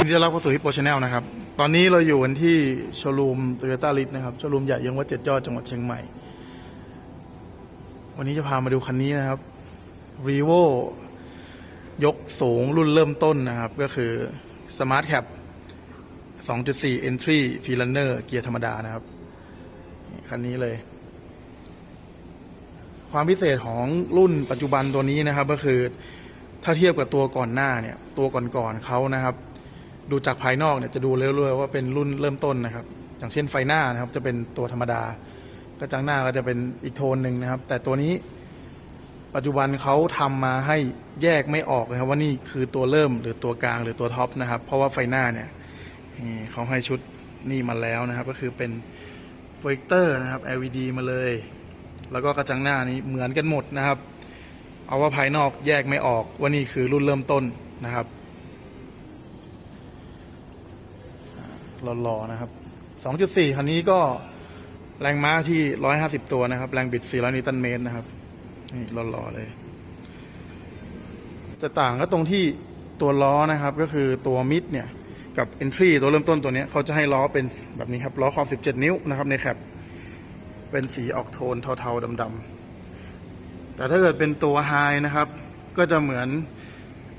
ยินดีต้อนรับเข้าสู่ฮิปโปชาแนลนะครับ ตอนนี้เราอยู่กันที่โชลูมโตโยต้าลิสนะครับ โชลูมใหญ่ยังวัดเจ็ดยอดจังหวัดเชียงใหม่ วันนี้จะพามาดูคันนี้นะครับ r e v o ยกสูงรุ่นเริ่มต้นนะครับ ก็คือ Smart Cap 2.4 Entry p r u n n e r เกียร์ธรรมดานะครับ คันนี้เลย ความพิเศษของรุ่นปัจจุบันตัวนี้นะครับ ก็คือ ถ้าเทียบกับตัวก่อนหน้าเนี่ย ตัวก่อนๆเขานะครับ ดูจากภายนอกเนี่ยจะดูเรื่อยๆว่าเป็นรุ่นเริ่มต้นนะครับ อย่างเช่นไฟหน้านะครับ จะเป็นตัวธรรมดากระจังหน้าก็จะเป็นอีกโทนหนึ่งนะครับ แต่ตัวนี้ปัจจุบันเขาทำมาให้แยกไม่ออกนะครับ ว่านี่คือตัวเริ่มหรือตัวกลางหรือตัวท็อปนะครับ เพราะว่าไฟหน้าเนี่ยเขาให้ชุดนี่มาแล้วนะครับ ก็คือเป็นโปรเจคเตอร์นะครับ LED มาเลย แล้วก็กระจังหน้านี้เหมือนกันหมดนะครับ เอาว่าภายนอกแยกไม่ออกว่านี่คือรุ่นเริ่มต้นนะครับหล่อๆนะครับ 2.4 คันนี้ก็แรงม้าที่ 150 ตัวนะครับ แรงบิด 400 นิวตันเมตรนะครับ นี่หล่อๆเลย จะต่างก็ตรงที่ตัวล้อนะครับ ก็คือตัวมิดเนี่ย กับ Entry ตัวเริ่มต้นตัวนี้เขาจะให้ล้อเป็นแบบนี้ครับ ล้อขอบ 17 นิ้วนะครับในแคปเป็นสีออกโทนเทาๆดำๆ แต่ถ้าเกิดเป็นตัวไฮนะครับ ก็จะเหมือน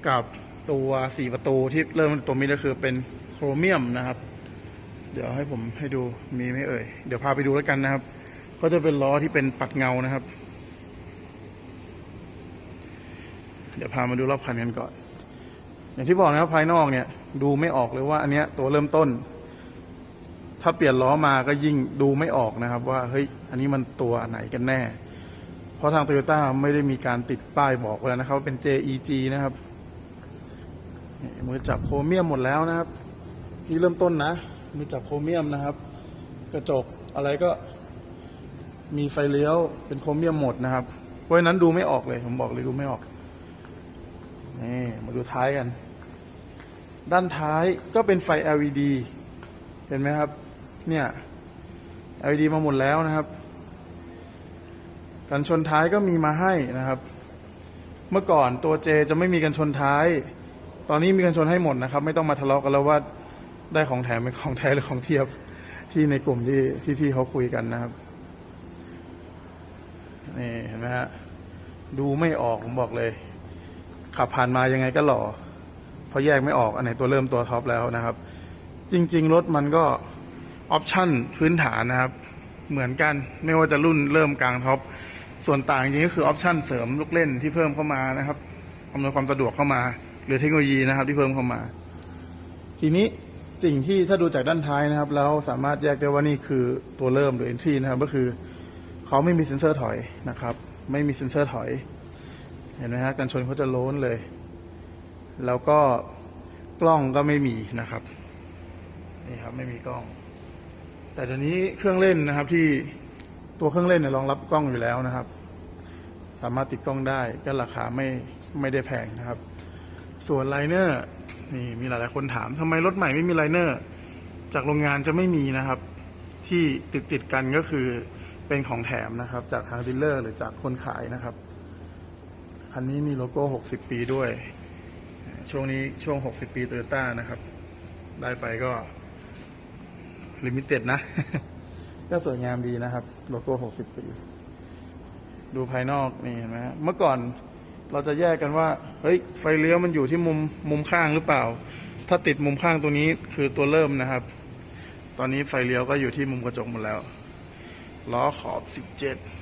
กับตัวสี่ประตูที่เริ่มตัวมิดก็คือเป็นโครเมียมนะครับ เดี๋ยวให้ผมให้ดูมีไหมเอ่ย เดี๋ยวพาไปดูแล้วกันนะครับ ก็จะเป็นล้อที่เป็นปัดเงานะครับ เดี๋ยวพามาดูรอบคันกันก่อน อย่างที่บอกนะครับภายนอกเนี่ย ดูไม่ออกเลยว่าอันเนี้ยตัวเริ่มต้น ถ้าเปลี่ยนล้อมาก็ยิ่งดูไม่ออกนะครับ ว่าเฮ้ยอันนี้มันตัวไหนกันแน่ เพราะทางโตโยต้าไม่ได้มีการติดป้ายบอกแล้วนะครับว่าเป็น JEG นะครับมือจับโครเมียมหมดแล้วนะครับ นี่เริ่มต้นนะ มือจับโครเมียมนะครับ กระจกอะไรก็มีไฟเลี้ยวเป็นโครเมียมหมดนะครับ เพราะฉะนั้นดูไม่ออกเลย ผมบอกเลยดูไม่ออกนี่มาดูท้ายกัน ด้านท้ายก็เป็นไฟ LED เห็นไหมครับ เนี่ย LED มาหมดแล้วนะครับ กันชนท้ายก็มีมาให้นะครับ เมื่อก่อนตัวเจจะไม่มีกันชนท้าย ตอนนี้มีกันชนให้หมดนะครับ ไม่ต้องมาทะเลาะกันแล้วว่าได้ของแถมเป็นของแท้หรือของเทียบที่ในกลุ่มที่ที่พี่เขาคุยกันนะครับนี่เห็นไหมฮะดูไม่ออกผมบอกเลย ขับผ่านมายังไงก็หล่อเพราะแยกไม่ออกอันไหนตัวเริ่มตัวท็อปแล้วนะครับ จริง ๆ รถมันก็ออปชั่นพื้นฐานนะครับ เหมือนกันไม่ว่าจะรุ่นเริ่มกลางท็อป ส่วนต่างจริงก็คือออปชันเสริมลูกเล่นที่เพิ่มเข้ามานะครับอำนวยความสะดวกเข้ามา หรือเทคโนโลยีนะครับที่เพิ่มเข้ามา ทีนี้สิ่งที่ถ้าดูจากด้านท้ายนะครับ แล้วสามารถแยกได้ว่านี่คือตัวเริ่มหรือ entry นะครับ ก็คือเขาไม่มีเซ็นเซอร์ถอยนะครับ ไม่มีเซ็นเซอร์ถอย เห็นไหมฮะกันชนเขาจะโล้นเลย แล้วก็กล้องก็ไม่มีนะครับนี่ครับไม่มีกล้อง แต่เดี๋ยวนี้เครื่องเล่นนะครับที่ ตัวเครื่องเล่นเนี่ยรองรับกล้องอยู่แล้วนะครับ สามารถติดกล้องได้ก็ราคาไม่ไม่ได้แพงนะครับ ส่วนไลเนอร์นี่มีหลายๆคนถามทำไมรถใหม่ไม่มีไลเนอร์จากโรงงานจะไม่มีนะครับ ที่ติดติดกันก็คือเป็นของแถมนะครับ จากทางดีลเลอร์หรือจากคนขายนะครับคันนี้มีโลโก้ 60 ปีด้วย ช่วงนี้ช่วง 60 ปีโตโยต้านะครับ ได้ไปก็ลิมิเต็ดนะ ก็สวยงามดีนะครับ โลโก้ 60 ปี ดูภายนอกนี่เห็นไหมเมื่อก่อนเราจะแยกกันว่า เฮ้ย ไฟเลี้ยวมันอยู่ที่มุมมุมข้างหรือเปล่า ถ้าติดมุมข้างตัวนี้คือตัวเริ่มนะครับ ตอนนี้ไฟเลี้ยวก็อยู่ที่มุมกระจกหมดแล้ว ล้อขอบ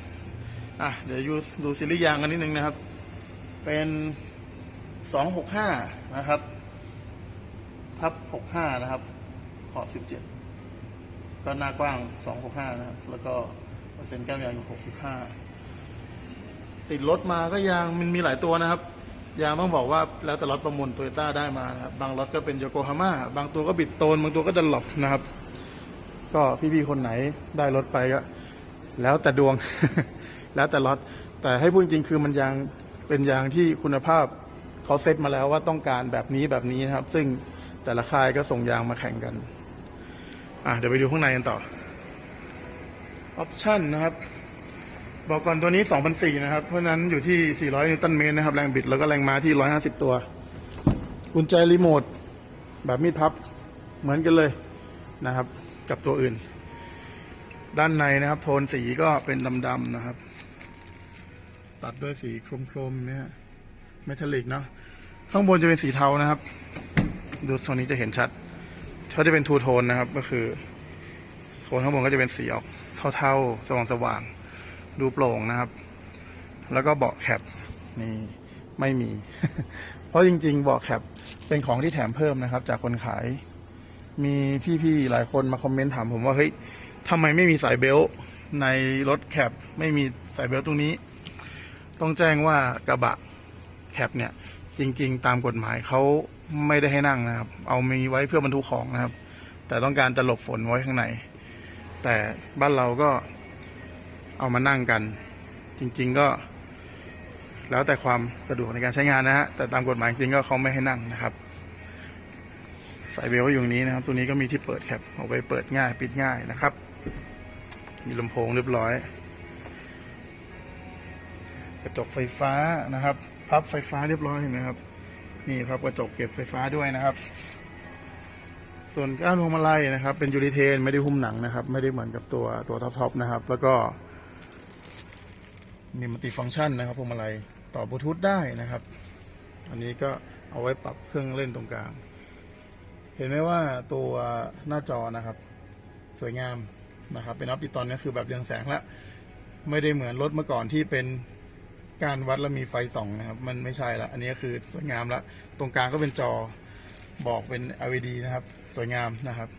17 อะ เดี๋ยวยูดูซีรีส์ยางกันนิดนึงนะครับ เป็นสองหกห้านะครับ ทับหกห้านะครับ ขอบสิบเจ็ด ก็หน้ากว้างสองหกห้านะครับ แล้วก็เปอร์เซ็นต์แก้มยางอยู่หกสิบห้าติดรถมาก็ยางมันมีหลายตัวนะครับ ยางต้องบอกว่าแล้วแต่รถประมูลโตโยต้าได้มานะครับ บางรถก็เป็นโยโกฮาม่า บางตัวก็บิดโตน บางตัวก็ดันหลบนะครับ ก็พี่ๆคนไหนได้รถไปก็ แล้วแต่ดวง แล้วแต่รถ แต่ให้พูดจริงๆคือมันยางเป็นยางที่คุณภาพเขาเซตมาแล้วว่าต้องการแบบนี้แบบนี้นะครับ ซึ่งแต่ละค่ายก็ส่งยางมาแข่งกัน อะเดี๋ยวไปดูข้างในกันต่อออปชั่นนะครับ บอกก่อนตัวนี้ 2,004นะครับ เพราะนั้นอยู่ที่ 400 นิวตันเมตรนะครับ แรงบิดแล้วก็แรงม้าที่ 150 ตัว กุญแจรีโมท แบบมีดพับ เหมือนกันเลยนะครับ กับตัวอื่น ด้านในนะครับ โทนสีก็เป็นดำๆนะครับ ตัดด้วยสีโครมๆเนี่ยเมทัลลิกเนาะข้างบนจะเป็นสีเทานะครับ ดูโซนนี้จะเห็นชัด เขาจะเป็นทูโทนนะครับ ก็คือโทนข้างบนก็จะเป็นสีออกเท่าๆสว่างๆดูโปร่งนะครับ แล้วก็เบาะแคปนี่ไม่มี เพราะจริง ๆ เบาะแคปเป็นของที่แถมเพิ่มนะครับ จากคนขาย มีพี่ๆหลายคนมาคอมเมนต์ถามผมว่าเฮ้ยทำไมไม่มีสายเบลต์ในรถแคปไม่มีสายเบลต์ตรงนี้ ต้องแจ้งว่ากระบะแคปเนี่ย จริง ๆ ตามกฎหมายเขา ไม่ได้ให้นั่งนะครับ เอามีไว้เพื่อบรรทุกของนะครับ แต่ต้องการจะหลบฝนไว้ข้างใน แต่บ้านเราก็เอามานั่งกัน จริง ๆก็ แล้วแต่ความสะดวกในการใช้งานนะฮะแต่ตามกฎหมายจริงๆก็เขาไม่ให้นั่งนะครับสายเบลต์อยู่ตรงนี้นะครับ ตัวนี้ก็มีที่เปิดแคปเอาไว้เปิดง่าย ปิดง่ายนะครับ มีลำโพงเรียบร้อย กระจกไฟฟ้านะครับ พับไฟฟ้าเรียบร้อยเห็นไหมครับ นี่พับกระจกเก็บไฟฟ้าด้วยนะครับ ส่วนก้านพวงมาลัยนะครับ เป็นยูริเทนไม่ได้หุ้มหนังนะครับ ไม่ได้เหมือนกับตัวตัวท็อปๆนะครับ แล้วก็มีมัลติฟังก์ชันนะครับพวงมาลัยต่อบลูทูธได้นะครับ อันนี้ก็เอาไว้ปรับเครื่องเล่นตรงกลาง เห็นไหมว่าตัวหน้าจอนะครับ สวยงามนะครับ เป็นออปติตอนนี้คือแบบเรืองแสงละไม่ได้เหมือนรถเมื่อก่อนที่เป็น การวัดแล้วมีไฟส่องนะครับ มันไม่ใช่ละ อันนี้คือสวยงามละ ตรงกลางก็เป็นจอบอกเป็น LED นะครับ สวยงามนะครับ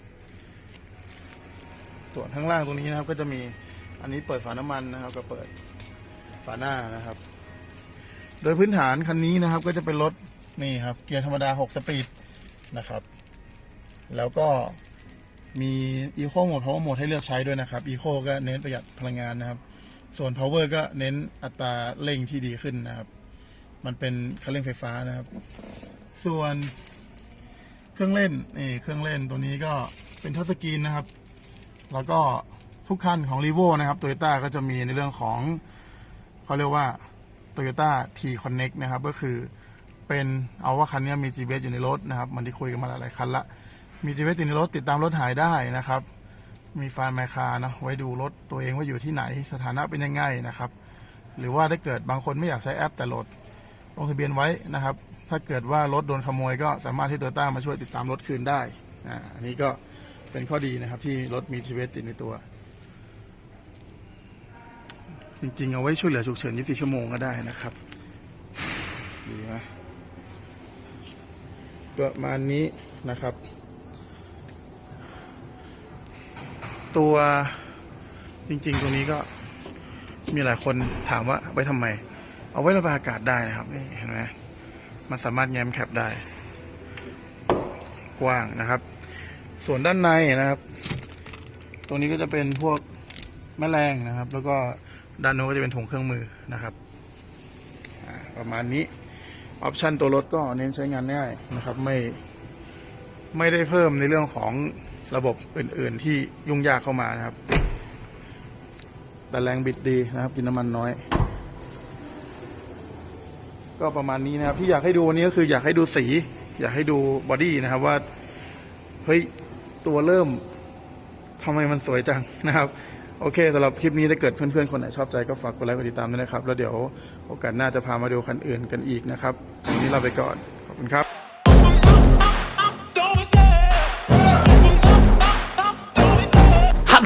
ส่วนข้างล่างตรงนี้นะครับ ก็จะมีอันนี้เปิดฝาน้ำมันนะครับก็เปิดฝาหน้านะครับ โดยพื้นฐานคันนี้นะครับ ก็จะเป็นรถนี่ครับ เกียร์ธรรมดา 6 สปีดนะครับ แล้วก็มี Eco Mode Power Mode ให้เลือกใช้ด้วยนะครับ Eco ก็เน้นประหยัดพลังงานนะครับ ส่วน Power ก็เน้นอัตราเร่งที่ดีขึ้นนะครับ มันเป็นเคันเร่งไฟฟ้านะครับ ส่วนเครื่องเล่นนี่เครื่องเล่นตัวนี้ก็เป็นทัชสกรีนนะครับ แล้วก็ทุกคันของ r e v o นะครับ Toyota ก็จะมีในเรื่องของเขาเรียกว่า Toyota T Connect นะครับ ก็คือเป็นเอาว่าคันนี้มี GPS อยู่ในรถนะครับ มันที่คุยกันมาหลายคันละมี GPS ติดในรถติดตามรถหายได้นะครับ มีไฟล์ไมคาเนาะไว้ดูรถตัวเองว่าอยู่ที่ไหนสถานะเป็นยังไงนะครับ หรือว่าถ้าเกิดบางคนไม่อยากใช้แอปแต่โหลดลงทะเบียนไว้นะครับ ถ้าเกิดว่ารถโดนขโมยก็สามารถที่ตโยต้ามาช่วยติดตามรถคืนได้อ่าอันนี้ก็เป็นข้อดีนะครับที่รถมี GPS ติดในตัว จริงๆ เอาไว้ช่วยเหลือฉุกเฉิน 24 ชั่วโมงก็ได้นะครับ ดีไหมประมาณนี้นะครับ ตัวจริงๆตรงนี้ก็มีหลายคนถามว่าไว้ทำไม เอาไว้ระบายอากาศได้นะครับนี่เห็นไหมมันสามารถแง้มแคปได้ กว้างนะครับ ส่วนด้านในนะครับ ตรงนี้ก็จะเป็นพวกแมลงนะครับ แล้วก็ด้านโน้นก็จะเป็นถุงเครื่องมือนะครับประมาณนี้ออปชันตัวรถก็เน้นใช้งานง่ายนะครับ ไม่ไม่ได้เพิ่มในเรื่องของ ระบบอื่น ๆ ที่ยุ่งยากเข้ามานะครับ แต่แรงบิดดีนะครับ กินน้ำมันน้อย ก็ประมาณนี้นะครับ ที่อยากให้ดูวันนี้ก็คืออยากให้ดูสี อยากให้ดูบอดี้นะครับว่าเฮ้ยตัวเริ่มทำไมมันสวยจังนะครับโอเคสำหรับคลิปนี้ถ้าเกิดเพื่อนๆ คนไหนชอบใจก็ฝากกดไลค์กดติดตามด้วยนะครับ แล้วเดี๋ยวโอกาสหน้าจะพามาดูคันอื่นกันอีกนะครับวันนี้ลาไปก่อน ขอบคุณครับ